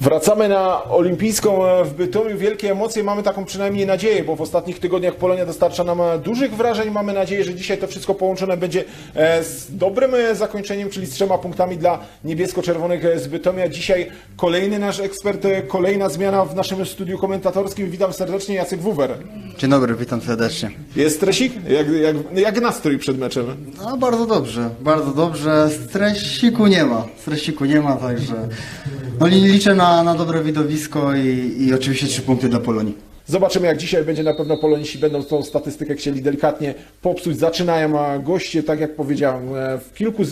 Wracamy na olimpijską e, w Bytomiu. Wielkie emocje, mamy taką przynajmniej nadzieję, bo w ostatnich tygodniach Polonia dostarcza nam e, dużych wrażeń. Mamy nadzieję, że dzisiaj to wszystko połączone będzie e, z dobrym zakończeniem, czyli z trzema punktami dla niebiesko-czerwonych z Bytomia. Dzisiaj kolejny nasz ekspert, kolejna zmiana w naszym studiu komentatorskim. Witam serdecznie, Jacek Wuwer. Dzień dobry, witam serdecznie. Jest stresik? Jak, jak, jak nastrój przed meczem? No bardzo dobrze, bardzo dobrze. Stresiku nie ma, stresiku nie ma, także no, li- liczę na, na dobre widowisko i, i oczywiście trzy punkty dla Polonii. Zobaczymy, jak dzisiaj będzie. Na pewno poloniści będą tą statystykę chcieli delikatnie popsuć. Zaczynają a goście, tak jak powiedziałem, e, w kilku,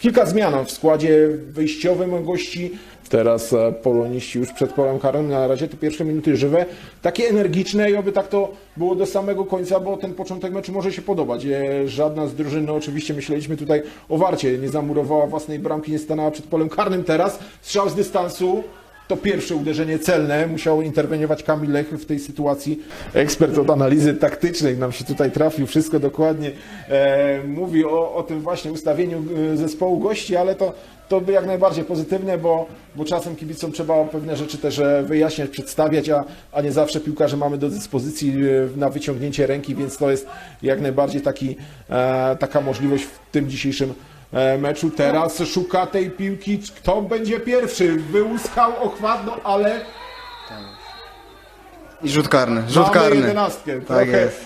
kilka zmian w składzie wyjściowym gości. Teraz e, poloniści już przed polem karnym, na razie te pierwsze minuty żywe, takie energiczne i oby tak to było do samego końca, bo ten początek meczu może się podobać. E, Żadna z drużyn, no oczywiście myśleliśmy tutaj o Warcie, nie zamurowała własnej bramki, nie stanęła przed polem karnym. Teraz strzał z dystansu, to pierwsze uderzenie celne. Musiał interweniować Kamil Lech w tej sytuacji. Ekspert od analizy taktycznej nam się tutaj trafił. Wszystko dokładnie e, mówi o, o tym właśnie ustawieniu e, zespołu gości, ale to, to by jak najbardziej pozytywne, bo, bo czasem kibicom trzeba pewne rzeczy też e, wyjaśniać, przedstawiać, a, a nie zawsze piłkarze mamy do dyspozycji e, na wyciągnięcie ręki, więc to jest jak najbardziej taki, e, taka możliwość w tym dzisiejszym meczu. Teraz szuka tej piłki. Kto będzie pierwszy? Wyłuskał ochwadno, ale I rzut karny, rzut mamy karny. jedenastkę. Tak Trochę jest.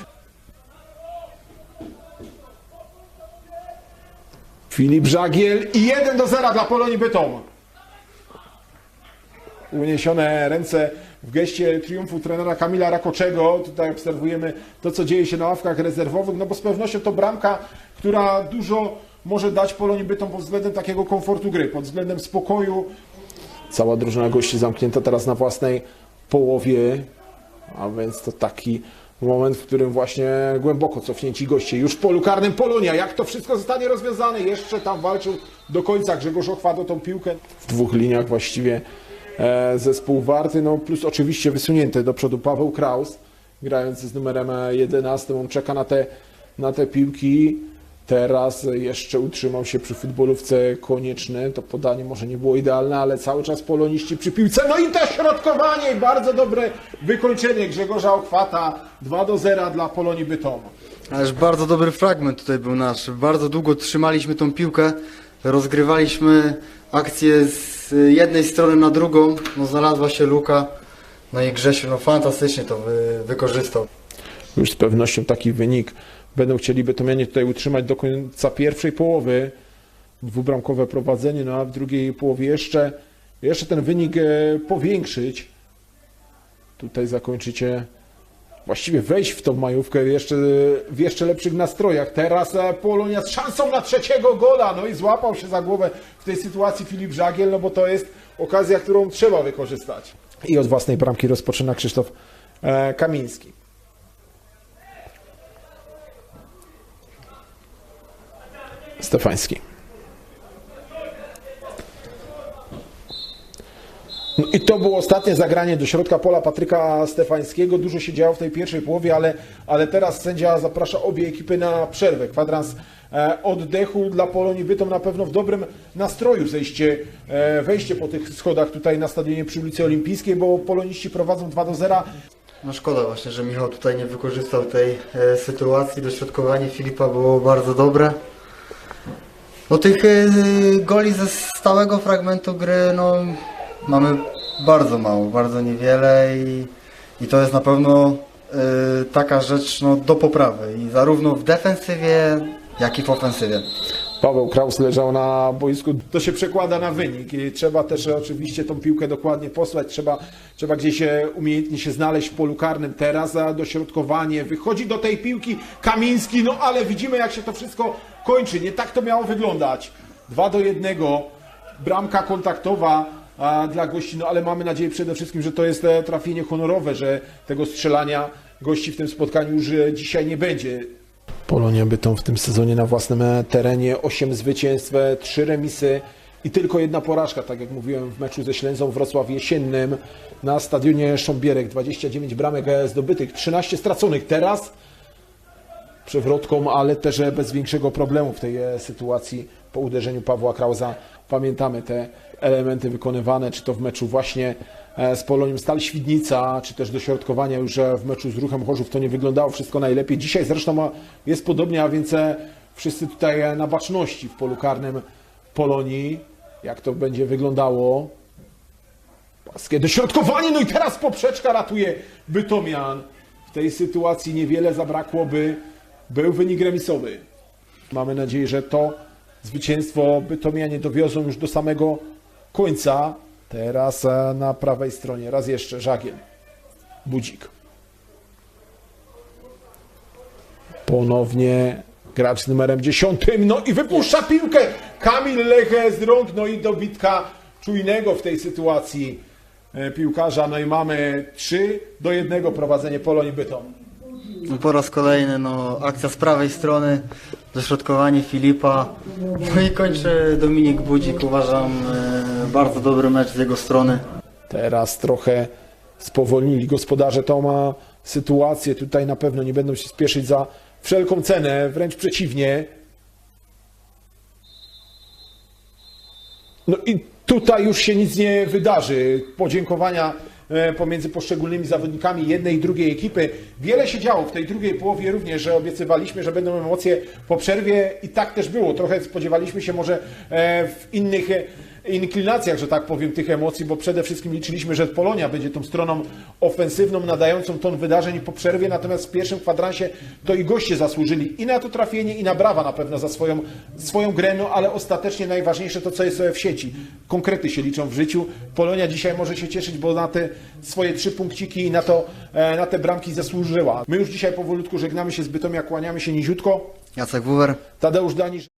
Filip Żagiel i 1 do 0 dla Polonii Bytom. Uniesione ręce w geście triumfu trenera Kamila Rakoczego. Tutaj obserwujemy to, co dzieje się na ławkach rezerwowych, no bo z pewnością to bramka, która dużo może dać Polonii Bytom pod względem takiego komfortu gry, pod względem spokoju. Cała drużyna gości zamknięta teraz na własnej połowie, a więc to taki moment, w którym właśnie głęboko cofnięci goście. Już w polu karnym Polonia. Jak to wszystko zostanie rozwiązane? Jeszcze tam walczył do końca Grzegorz Ochwado tą piłkę. W dwóch liniach właściwie e, zespół Warty, no plus oczywiście wysunięty do przodu Paweł Kraus, grając z numerem e, 11. On czeka na te, na te piłki. Teraz jeszcze utrzymał się przy futbolówce konieczny. To podanie może nie było idealne, ale cały czas poloniści przy piłce. No i to środkowanie i bardzo dobre wykończenie Grzegorza Ochwata. 2 do 0 dla Polonii Bytom. Ależ bardzo dobry fragment tutaj był nasz. Bardzo długo trzymaliśmy tą piłkę, rozgrywaliśmy akcję z jednej strony na drugą, no znalazła się luka, no i Grzesiu no fantastycznie to wy, wykorzystał. Już z pewnością taki wynik będą chcieli Bytomianie tutaj utrzymać do końca pierwszej połowy. Dwubramkowe prowadzenie, no a w drugiej połowie jeszcze, jeszcze ten wynik e, powiększyć. Tutaj zakończycie, właściwie wejść w tą majówkę jeszcze, w jeszcze lepszych nastrojach. Teraz e, Polonia z szansą na trzeciego gola, no i złapał się za głowę w tej sytuacji Filip Żagiel, no bo to jest okazja, którą trzeba wykorzystać. I od własnej bramki rozpoczyna Krzysztof e, Kamiński. Stefański. No i to było ostatnie zagranie do środka pola Patryka Stefańskiego. Dużo się działo w tej pierwszej połowie, ale, ale teraz sędzia zaprasza obie ekipy na przerwę. Kwadrans e, oddechu dla Polonii Bytom na pewno w dobrym nastroju zejście, e, wejście po tych schodach tutaj na stadionie przy ulicy Olimpijskiej, bo poloniści prowadzą 2 do 0. No szkoda właśnie, że Michał tutaj nie wykorzystał tej e, sytuacji. Dośrodkowanie Filipa było bardzo dobre. No tych e, goli ze stałego fragmentu gry no, mamy bardzo mało, bardzo niewiele i, i to jest na pewno e, taka rzecz no, do poprawy i zarówno w defensywie, jak i w ofensywie. Paweł Kraus leżał na boisku. To się przekłada na wynik trzeba też oczywiście tą piłkę dokładnie posłać. Trzeba, trzeba gdzieś umiejętnie się znaleźć w polu karnym. Teraz za dośrodkowanie. Wychodzi do tej piłki Kamiński, no ale widzimy jak się to wszystko kończy. Nie tak to miało wyglądać. Dwa do jednego. Bramka kontaktowa dla gości, no ale mamy nadzieję przede wszystkim, że to jest e, trafienie honorowe, że tego strzelania gości w tym spotkaniu już e, dzisiaj nie będzie. Polonia Bytom w tym sezonie na własnym terenie 8 zwycięstw, 3 remisy i tylko jedna porażka, tak jak mówiłem w meczu ze Ślęzą Wrocław Jesiennym na stadionie Sząbierek. 29 bramek zdobytych, 13 straconych. Teraz przewrotką, ale też e, bez większego problemu w tej e, sytuacji po uderzeniu Pawła Krauza. Pamiętamy te elementy wykonywane, czy to w meczu właśnie e, z Polonią Stal Świdnica, czy też dośrodkowania już w meczu z Ruchem Chorzów. To nie wyglądało wszystko najlepiej. Dzisiaj zresztą jest podobnie, a więc wszyscy tutaj na baczności w polu karnym Polonii. Jak to będzie wyglądało? Paskie dośrodkowanie, no i teraz poprzeczka ratuje Bytomian. W tej sytuacji niewiele zabrakłoby, był wynik remisowy. Mamy nadzieję, że to zwycięstwo Bytomianie dowiozą już do samego końca. Teraz e, na prawej stronie, raz jeszcze Żagiel, Budzik. Ponownie gracz z numerem 10, no i wypuszcza piłkę Kamil Leche z rąk, no i dobitka czujnego w tej sytuacji e, piłkarza. No i mamy 3 do 1 prowadzenie Polonii Bytom. No po raz kolejny no, akcja z prawej strony, dośrodkowanie Filipa. No i kończy Dominik Budzik. Uważam e, bardzo dobry mecz z jego strony. Teraz trochę spowolnili gospodarze Toma sytuację. Tutaj na pewno nie będą się spieszyć za wszelką cenę, wręcz przeciwnie. No i tutaj już się nic nie wydarzy. Podziękowania pomiędzy poszczególnymi zawodnikami jednej i drugiej ekipy. Wiele się działo w tej drugiej połowie również, że obiecywaliśmy, że będą emocje po przerwie i tak też było. Trochę spodziewaliśmy się może e, w innych e, inklinacjach, że tak powiem, tych emocji, bo przede wszystkim liczyliśmy, że Polonia będzie tą stroną ofensywną, nadającą ton wydarzeń po przerwie, natomiast w pierwszym kwadransie to i goście zasłużyli i na to trafienie, i na brawa na pewno za swoją, swoją grę, no ale ostatecznie najważniejsze to, co jest w sieci. Konkrety się liczą w życiu. Polonia dzisiaj może się cieszyć, bo na te swoje trzy punkciki i na, to, e, na te bramki zasłużyła. My już dzisiaj powolutku żegnamy się z Bytomia, kłaniamy się niziutko. Jacek Wuwer. Tadeusz Danisz.